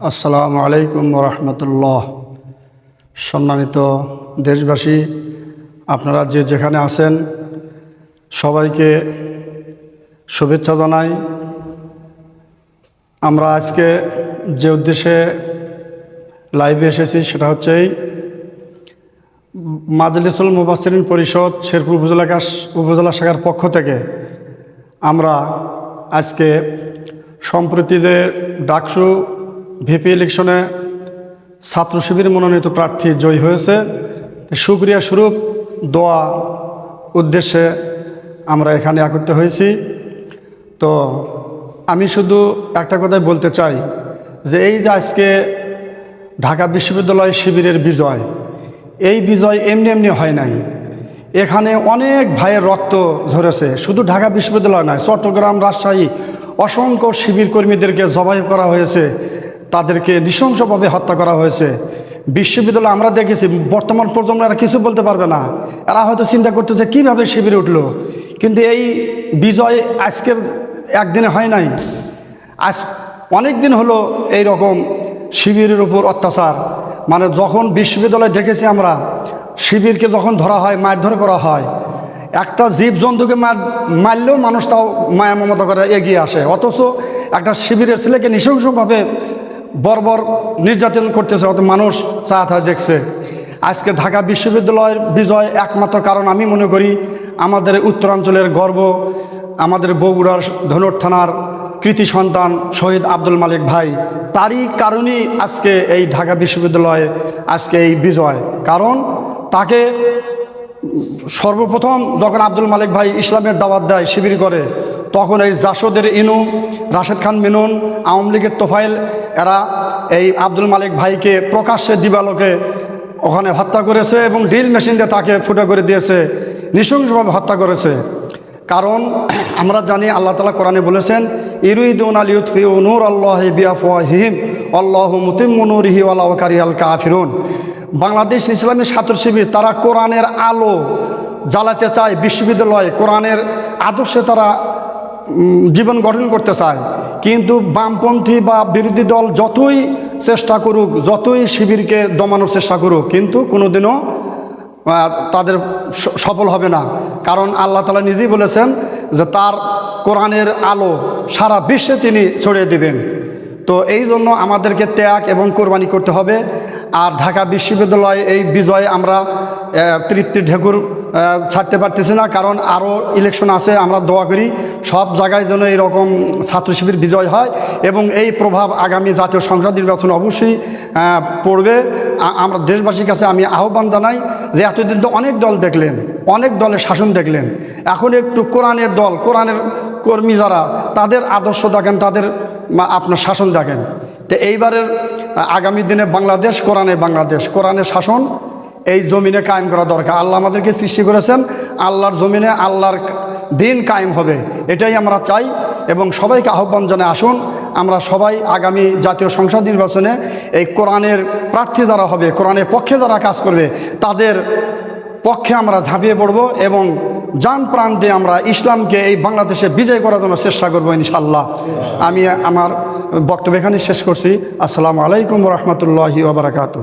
আসসালামু আলাইকুম রহমতুল্লাহ সম্মানিত দেশবাসী, আপনারা যে যেখানে আছেন, সবাইকে শুভেচ্ছা জানাই। আমরা আজকে যে উদ্দেশ্যে লাইভে এসেছি সেটা হচ্ছে মাজলিসুল মুবাসরিন পরিষদ শেরপুর উপজেলা উপজেলা শাখার পক্ষ থেকে আমরা আজকে সম্প্রতি যে ডাকসু ভিপি ইলেকশনে ছাত্র শিবির মনোনীত প্রার্থী জয়ী হয়েছে। সুক্রিয়া স্বরূপ দোয়া উদ্দেশ্যে আমরা এখানে একত্রিত হয়েছি। তো আমি শুধু একটা কথাই বলতে চাই যে এই যে আজকে ঢাকা বিশ্ববিদ্যালয় শিবিরের বিজয়, এই বিজয় এমনি এমনি হয় নাই। এখানে অনেক ভাইয়ের রক্ত ঝরেছে, শুধু ঢাকা বিশ্ববিদ্যালয় নয়, চট্টগ্রাম, রাজশাহী অসংখ্য শিবির কর্মীদেরকে জবাই করা হয়েছে। তাদেরকে নৃশংসভাবে হত্যা করা হয়েছে। বিশ্ববিদ্যালয় আমরা দেখেছি, বর্তমান প্রজন্ম এরা কিছু বলতে পারবে না। এরা হয়তো চিন্তা করতেছে, কীভাবে শিবিরে উঠল? কিন্তু এই বিজয় আজকের একদিনে হয় নাই। আজ অনেক দিন হলো এই রকম শিবিরের উপর অত্যাচার। মানে যখন বিশ্ববিদ্যালয় দেখেছি আমরা, শিবিরকে যখন ধরা হয়, মারধর করা হয়, একটা জীবজন্তুকে মার, মারলেও মানুষ তাও মায়া মমতা করে এগিয়ে আসে। অথচ একটা শিবিরের ছেলেকে নৃশংসভাবে বর্বর নির্যাতন করতেছে, অত মানুষ চা দেখছে। আজকে ঢাকা বিশ্ববিদ্যালয়ের বিজয় একমাত্র কারণ আমি মনে করি, আমাদের উত্তরাঞ্চলের গর্ব, আমাদের বগুড়ার ধনুর থানার কৃতি সন্তান শহীদ আব্দুল মালিক ভাই, তারই কারণেই আজকে এই ঢাকা বিশ্ববিদ্যালয়ে আজকে এই বিজয়। কারণ তাকে সর্বপ্রথম যখন আব্দুল মালিক ভাই ইসলামের দাওয়াত দেয়, শিবির করে তখন এই জাসদের ইনু, রাশেদ খান মিনুন, আওয়ামী লীগের তোফাইল এরা এই আব্দুল মালিক ভাইকে প্রকাশ্যে দিবালোকে ওখানে হত্যা করেছে এবং ড্রিল মেশিন দিয়ে তাকে ফুটো করে দিয়েছে, নৃশংসভাবে হত্যা করেছে। কারণ আমরা জানি আল্লাহ তালা কোরআনে বলেছেন ইরুইদুন আল ইউৎফি নূর আল্লাহ বিয়াফিহিম আল্লাহ মুতিমনুরহি আল্লাহ কারিয়াল কাফিরুন। বাংলাদেশ ইসলামী ছাত্র শিবির তারা কোরআনের আলো জ্বালাতে চায়, বিশ্ববিদ্যালয়ে কোরআনের আদর্শে তারা জীবন গঠন করতে চায়। কিন্তু বামপন্থী বা বিরোধী দল যতই চেষ্টা করুক, যতই শিবিরকে দমানোর চেষ্টা করুক, কিন্তু কোনোদিনও তাদের সফল হবে না। কারণ আল্লাহ তালা নিজেই বলেছেন যে তার কোরআনের আলো সারা বিশ্বে তিনি ছড়িয়ে দিবেন। তো এই জন্য আমাদেরকে ত্যাগ এবং কোরবানি করতে হবে। আর ঢাকা বিশ্ববিদ্যালয়ে এই বিজয়ে আমরা আহ, তৃপ্তির ঢেকুর ছাড়তে পারতেছি না কারণ আরও ইলেকশন আছে আমরা দোয়া করি সব জায়গায় যেন এরকম ছাত্র শিবির বিজয় হয় এবং এই প্রভাব আগামী জাতীয় সংসদ নির্বাচন অবশ্যই পড়বে। আমরা দেশবাসীর কাছে আমি আহ্বান জানাই যে এতদিন তো অনেক দল দেখলেন অনেক দলের শাসন দেখলেন। এখন একটু কোরআনের দল কোরআনের কর্মী যারা তাদের আদর্শ দেখেন তাদের আপনার শাসন দেখেন। তো এইবারের আগামী দিনে বাংলাদেশ কোরআনে বাংলাদেশ কোরআনের শাসন এই জমিনে কায়েম করা দরকার। আল্লাহ আমাদেরকে সৃষ্টি করেছেন, আল্লাহর জমিনে আল্লাহর দিন কায়েম হবে, এটাই আমরা চাই এবং সবাইকে আহ্বান জানাই, আসুন আমরা সবাই আগামী জাতীয় সংসদ নির্বাচনে এই কোরআনের প্রার্থী যারা হবে, কোরআনের পক্ষে যারা কাজ করবে, তাদের পক্ষে আমরা ঝাঁপিয়ে পড়ব এবং যান প্রাণ দিয়ে আমরা ইসলামকে এই বাংলাদেশে বিজয় করার জন্য চেষ্টা করব ইনশাল্লাহ আমি আমার বক্তব্য এখানে শেষ করছি। আসসালামু আলাইকুম রহমতুল্লাহি ওবরাকাতু